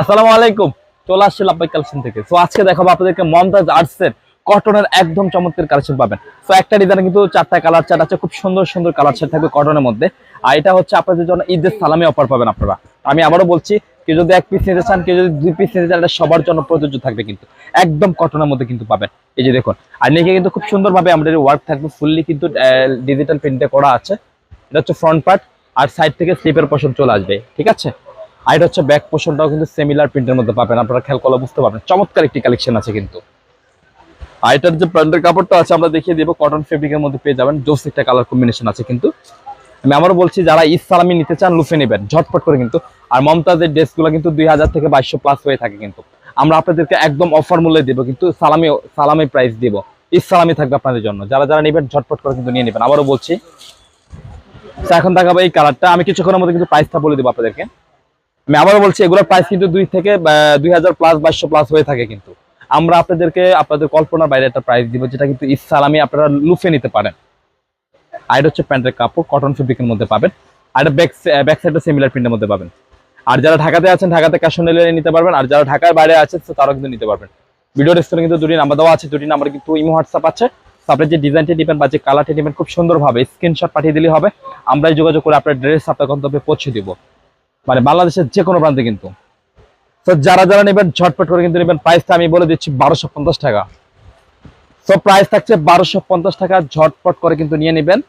আসসালামু আলাইকুম। চলে আসছে লাভবাই কালেকশন থেকে। তো আজকে দেখাবো আপনাদেরকে মমতাজ আর্টসের কটনের একদম চমৎকার কালেকশন পাবেন। তো একটা ডিজাইনে কিন্তু চারটা কালার চার্ট আছে, খুব সুন্দর সুন্দর কালার চার্ট থাকবে কটনের মধ্যে। আর এটা হচ্ছে আপনাদের জন্য ঈদের সালামি অফার পাবেন আপনারা। আমি আবারও বলছি, কেউ যদি এক পিস নিতে চান, কেউ যদি দুই পিস নিতে চান, এটা সবার জন্য প্রযোজ্য থাকবে কিন্তু। একদম কটনের মধ্যে কিন্তু পাবেন। এই যে দেখুন, আর নিচে কিন্তু খুব সুন্দরভাবে আমাদের ওয়ার্ক থাকবে ফুললি কিন্তু ডিজিটাল প্রিন্টে করা আছে। এটা হচ্ছে ফ্রন্ট পার্ট আর সাইড থেকে স্লিপের পোর্শন চলে আসবে, ঠিক আছে? আর এটা হচ্ছে ব্যাক পোর্শনটাও কিন্তু সিমিলার প্রিন্টের মধ্যে পাবেন। আপনারা খেয়াল করলে বুঝতে পারবেন। চমৎকার একটি কালেকশন আছে কিন্তু। আর এটার যে প্যান্টের কাপড়টা আছে, আমরা দেখিয়ে দিব। কটন ফেব্রিকের মধ্যে পেয়ে যাবেন। জোস একটা কালার কম্বিনেশন আছে কিন্তু। আমি আবারও বলছি, যারা ঈদ সালামি নিতে চান, লুফে নেবেন। ঝটপট করে কিন্তু। আর মমতাজের ড্রেসগুলো কিন্তু দুই হাজার থেকে বাইশশো প্লাস হয়ে থাকে কিন্তু। আমরা আপনাদেরকে একদম অফার মূল্যে দিব কিন্তু, সালামি সালামি প্রাইস দিব। ঈদ সালামি থাকবে আপনাদের জন্য। যারা যারা নেবেন, ঝটপট করে কিন্তু নিয়ে নেবেন। আবারও বলছি। এখন দেখাবো এই কালারটা আমি কিছুক্ষণের মধ্যে কিন্তু প্রাইসটা বলে দেবো আপনাদেরকে। আমি আবারও বলছি, এগুলোর প্রাইস কিন্তু দুই থেকে দুই হাজার প্লাস বাইশশো প্লাস হয়ে থাকে কিন্তু। আমরা আপনাদেরকে, আপনাদের কল্পনার বাইরে একটা প্রাইস দিব, যেটা কিন্তু ইসালামি আপনারা লুফে নিতে পারেন। আর এটা হচ্ছে প্যান্টের কাপড় কটন ফেব্রিকের মধ্যে পাবেন। আর এটা ব্যাক ব্যাক সাইডটা সিমিলার প্রিন্টের মধ্যে পাবেন। আর যারা ঢাকাতে আছেন, ঢাকাতে ক্যাশ অন ডেলিভারি নিতে পারবেন। আর যারা ঢাকার বাইরে আছেন তারাও কিন্তু নিতে পারবেন। ভিডিও ডিসপ্লে কিন্তু দুটি নাম্বার দেওয়া আছে, দুটি নাম্বার কিন্তু ইমো হোয়াটসঅ্যাপ আছে। তো আপনি যে ডিজাইনটি নেবেন বা যে কালারটি নেবেন, খুব সুন্দরভাবে স্ক্রিনশট পাঠিয়ে দিলেই হবে। আমরাই যোগাযোগ করে আপনার ড্রেস আপনার গন্তব্যে পৌঁছে দিব। মানে বাংলাদেশের যে কোনো প্রান্তে কিন্তু। তো যারা যারা নেবেন, ঝটপট করে কিন্তু নেবেন। প্রাইসটা আমি বলে দিচ্ছি বারোশো পঞ্চাশ টাকা। তো প্রাইস থাকছে বারোশো পঞ্চাশ টাকা, ঝটপট করে কিন্তু নিয়ে নেবেন।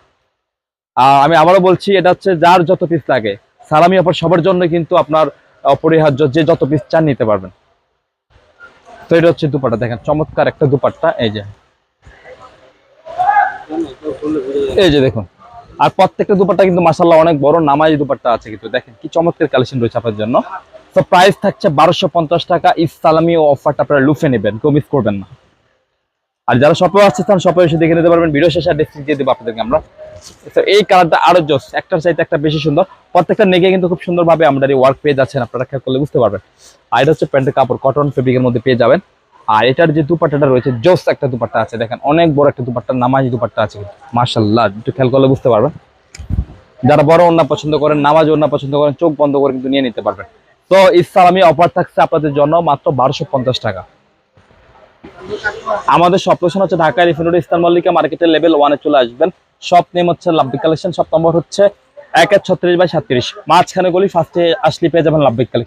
আমি আবারও বলছি, এটা হচ্ছে যার যত পিস লাগে। সালামি অফার সবার জন্য কিন্তু আপনার অপরিহার্য যে যত পিস চান নিতে পারবেন। তো এটা হচ্ছে দুপাট্টা। দেখেন, চমৎকার একটা দুপাট্টা। এই যে। এই যে দেখুন। আর প্রত্যেকটা দুপাট্টা কিন্তু মাসাল্লাহ অনেক বড় নামাজি দুপাট্টা আছে কিন্তু দেখেন, কি চমৎকার কালেকশন রয়েছে আপনার জন্য। তো প্রাইস থাকছে বারোশো পঞ্চাশ টাকা ইসালামি অফারটা আপনারা লুফে নেবেন, কেউ মিস করবেন না। আর যারা শপে আসছে তারা শপে এসে দেখে নিতে পারবেন ভিডিও শেষে ডিসক্রিপ দিয়ে দেবো আপনাদেরকে আমরা। এই কালারটা আরও জোস, একটার চাইতে একটা বেশি সুন্দর। প্রত্যেকটা নেগে কিন্তু খুব সুন্দরভাবে আমরা এই ওয়ার্ক পেয়ে যাচ্ছেন আপনারা খেয়াল করলে বুঝতে পারবেন। আর এটা হচ্ছে প্যান্টের কাপড় কটন ফেব্রিকের মধ্যে পেয়ে যাবেন। আর এটার যে দুপাট্টাটা রয়েছে, জোস একটা দুপাট্টা আছে। দেখেন, অনেক বড় একটা দুপাট্টা, নামাজি দুপাট্টা আছে মার্শাল্লাহ একটু খেয়াল করলে বুঝতে পারবেন। যারা বড় ওন্না পছন্দ করেন, নামাজ ওন্না পছন্দ করেন, চোখ বন্ধ করে কিন্তু নিয়ে নিতে পারবেন। তো ইসলামী অফার থাকছে আপনাদের জন্য মাত্র বারোশো টাকা। আমাদের সব লোকেশন হচ্ছে ঢাকা রিফিনারি ইস্তান মল্লিকা মার্কেটের লেভেল ওয়ানে চলে আসবেন। সব নেম হচ্ছে লাভবিক কালেকশন সব নম্বর হচ্ছে এক এক ছত্রিশ বাই সাতত্রিশ মাঝখানে গলি ফার্স্টে আসলে পেয়ে যাবেন লাভবিক কালেকশন